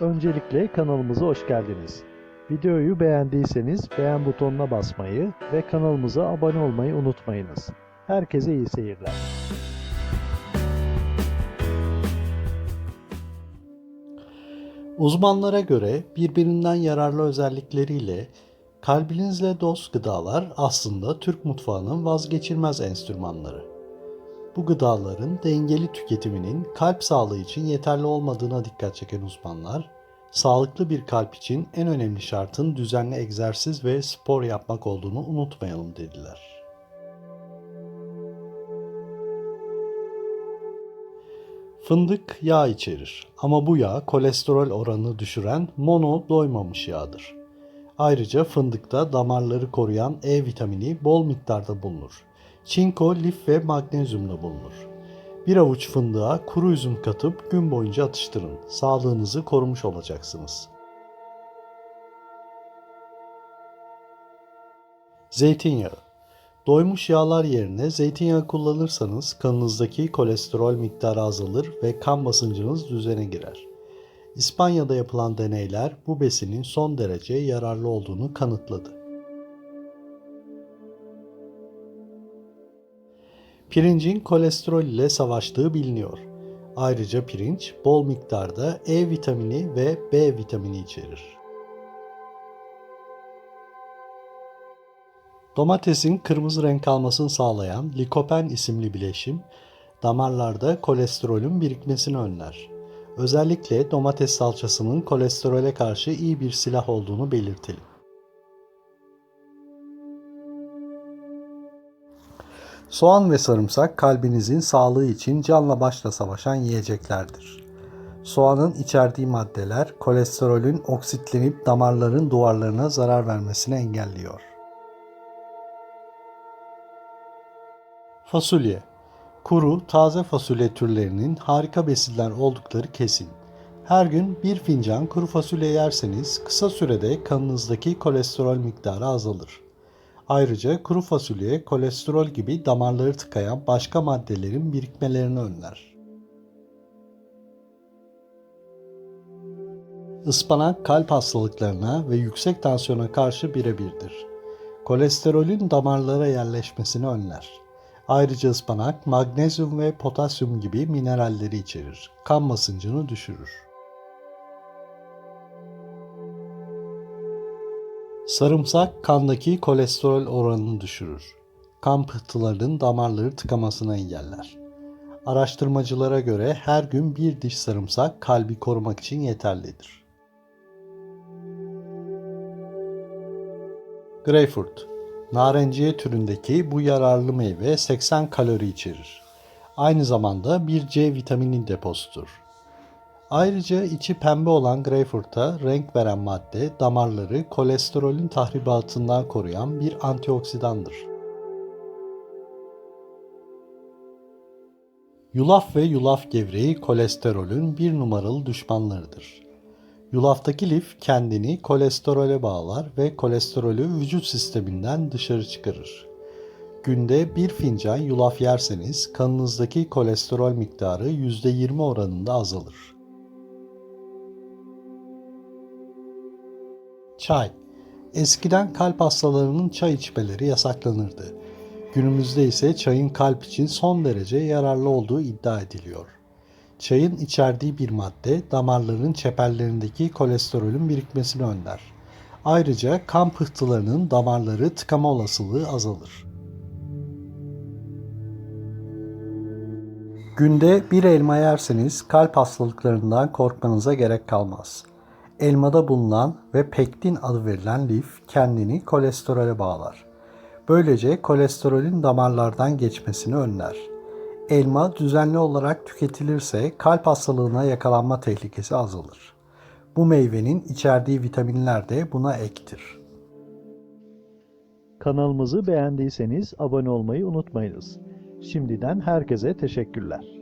Öncelikle kanalımıza hoş geldiniz. Videoyu beğendiyseniz beğen butonuna basmayı ve kanalımıza abone olmayı unutmayınız. Herkese iyi seyirler. Uzmanlara göre birbirinden yararlı özellikleriyle kalbinizle dost gıdalar aslında Türk mutfağının vazgeçilmez enstrümanları. Bu gıdaların dengeli tüketiminin kalp sağlığı için yeterli olmadığına dikkat çeken uzmanlar, sağlıklı bir kalp için en önemli şartın düzenli egzersiz ve spor yapmak olduğunu unutmayalım dediler. Fındık yağ içerir ama bu yağ kolesterol oranını düşüren mono doymamış yağdır. Ayrıca fındıkta damarları koruyan E vitamini bol miktarda bulunur. Çinko, lif ve magnezyumla bulunur. Bir avuç fındığa kuru üzüm katıp gün boyunca atıştırın. Sağlığınızı korumuş olacaksınız. Zeytinyağı Doymuş yağlar yerine zeytinyağı kullanırsanız kanınızdaki kolesterol miktarı azalır ve kan basıncınız düzene girer. İspanya'da yapılan deneyler bu besinin son derece yararlı olduğunu kanıtladı. Pirincin kolesterol ile savaştığı biliniyor. Ayrıca pirinç bol miktarda E vitamini ve B vitamini içerir. Domatesin kırmızı renk almasını sağlayan likopen isimli bileşim damarlarda kolesterolün birikmesini önler. Özellikle domates salçasının kolesterole karşı iyi bir silah olduğunu belirtelim. Soğan ve sarımsak kalbinizin sağlığı için canla başla savaşan yiyeceklerdir. Soğanın içerdiği maddeler kolesterolün oksitlenip damarların duvarlarına zarar vermesini engelliyor. Fasulye Kuru, taze fasulye türlerinin harika besinler oldukları kesin. Her gün bir fincan kuru fasulye yerseniz kısa sürede kanınızdaki kolesterol miktarı azalır. Ayrıca kuru fasulye kolesterol gibi damarları tıkayan başka maddelerin birikmelerini önler. Ispanak kalp hastalıklarına ve yüksek tansiyona karşı birebirdir. Kolesterolün damarlara yerleşmesini önler. Ayrıca ıspanak magnezyum ve potasyum gibi mineralleri içerir. Kan basıncını düşürür. Sarımsak kandaki kolesterol oranını düşürür. Kan pıhtılarının damarları tıkamasını engeller. Araştırmacılara göre her gün bir diş sarımsak kalbi korumak için yeterlidir. Greyfurt Narenciye türündeki bu yararlı meyve 80 kalori içerir. Aynı zamanda bir C vitamini deposudur. Ayrıca içi pembe olan greyfurta renk veren madde damarları kolesterolün tahribatından koruyan bir antioksidandır. Yulaf ve yulaf gevreği kolesterolün bir numaralı düşmanlarıdır. Yulaftaki lif kendini kolesterole bağlar ve kolesterolü vücut sisteminden dışarı çıkarır. Günde bir fincan yulaf yerseniz kanınızdaki kolesterol miktarı %20 oranında azalır. Çay Eskiden kalp hastalarının çay içmeleri yasaklanırdı. Günümüzde ise çayın kalp için son derece yararlı olduğu iddia ediliyor. Çayın içerdiği bir madde damarların çeperlerindeki kolesterolün birikmesini önler. Ayrıca kan pıhtılarının damarları tıkama olasılığı azalır. Günde bir elma yerseniz kalp hastalıklarından korkmanıza gerek kalmaz. Elmada bulunan ve pektin adı verilen lif kendini kolesterole bağlar. Böylece kolesterolün damarlardan geçmesini önler. Elma düzenli olarak tüketilirse kalp hastalığına yakalanma tehlikesi azalır. Bu meyvenin içerdiği vitaminler de buna ektir. Kanalımızı beğendiyseniz abone olmayı unutmayınız. Şimdiden herkese teşekkürler.